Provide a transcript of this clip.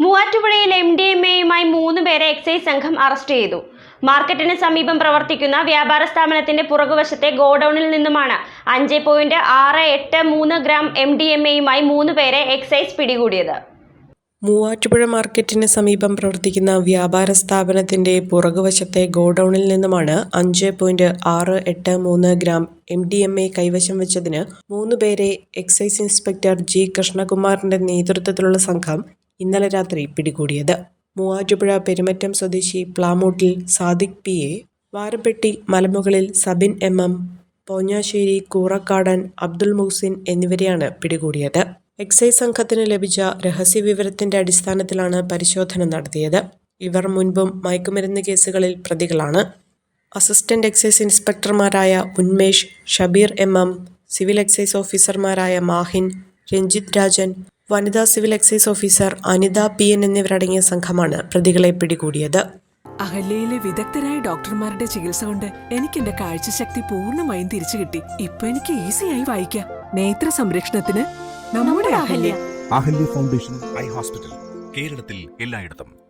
മൂവാറ്റുപുഴയിൽ M D M എയുമായി മൂന്ന് പേരെ എക്സൈസ് സംഘം അറസ്റ്റ് ചെയ്തു. മാർക്കറ്റിന് സമീപം പ്രവർത്തിക്കുന്ന വ്യാപാര സ്ഥാപനത്തിന്റെ പുറകുവശത്തെ ഗോഡൌണിൽ നിന്നുമാണ് അഞ്ച് പോയിന്റ് ആറ് എട്ട് മൂന്ന് ഗ്രാം എം ഡി എം എയുമായി മൂന്ന് പേരെ എക്സൈസ് പിടികൂടിയത്. മൂവാറ്റുപുഴ മാർക്കറ്റിന് സമീപം പ്രവർത്തിക്കുന്ന വ്യാപാര സ്ഥാപനത്തിന്റെ പുറകുവശത്തെ ഗോഡൌണിൽ നിന്നുമാണ് അഞ്ച് പോയിന്റ് ആറ് എട്ട് മൂന്ന് gram M D M A കൈവശം വെച്ചതിന് മൂന്നുപേരെ എക്സൈസ് ഇൻസ്പെക്ടർ ജി കൃഷ്ണകുമാറിന്റെ നേതൃത്വത്തിലുള്ള സംഘം ഇന്നലെ രാത്രി പിടികൂടിയത്. മൂവാറ്റുപുഴ പെരുമറ്റം സ്വദേശി പ്ലാമൂട്ടിൽ സാദിഖ് പി എ വാരപ്പെട്ടി മലമുകളിൽ സബിൻ എം എം പോഞ്ഞാശ്ശേരി കൂറക്കാടൻ അബ്ദുൽ മുഹ്സിൻ എന്നിവരെയാണ് പിടികൂടിയത്. എക്സൈസ് സംഘത്തിന് ലഭിച്ച രഹസ്യ വിവരത്തിന്റെ അടിസ്ഥാനത്തിലാണ് പരിശോധന നടത്തിയത്. ഇവർ മുൻപും മയക്കുമരുന്ന് കേസുകളിൽ പ്രതികളാണ്. Assistant excise ഇൻസ്പെക്ടർമാരായ Unmesh Shabeer M M civil excise ഓഫീസർമാരായ മാഹിൻ രഞ്ജിത് രാജൻ വനിതാ civil excise officer Anitha P N എന്നിവരടങ്ങിയ സംഘമാണ് പ്രതികളെ പിടികൂടിയത്. അഹല്യയിലെ വിദഗ്ധരായ ഡോക്ടർമാരുടെ ചികിത്സ കൊണ്ട് എനിക്ക് എന്റെ കാഴ്ചശക്തി പൂർണമായും തിരിച്ചു കിട്ടി. ഇപ്പൊ എനിക്ക് ഈസിയായി വായിക്കാം. നേത്ര സംരക്ഷണത്തിന് നമ്മുടെ Ahalya. Ahalya foundation eye hospital കേരളത്തിൽ എല്ലായിടത്തും.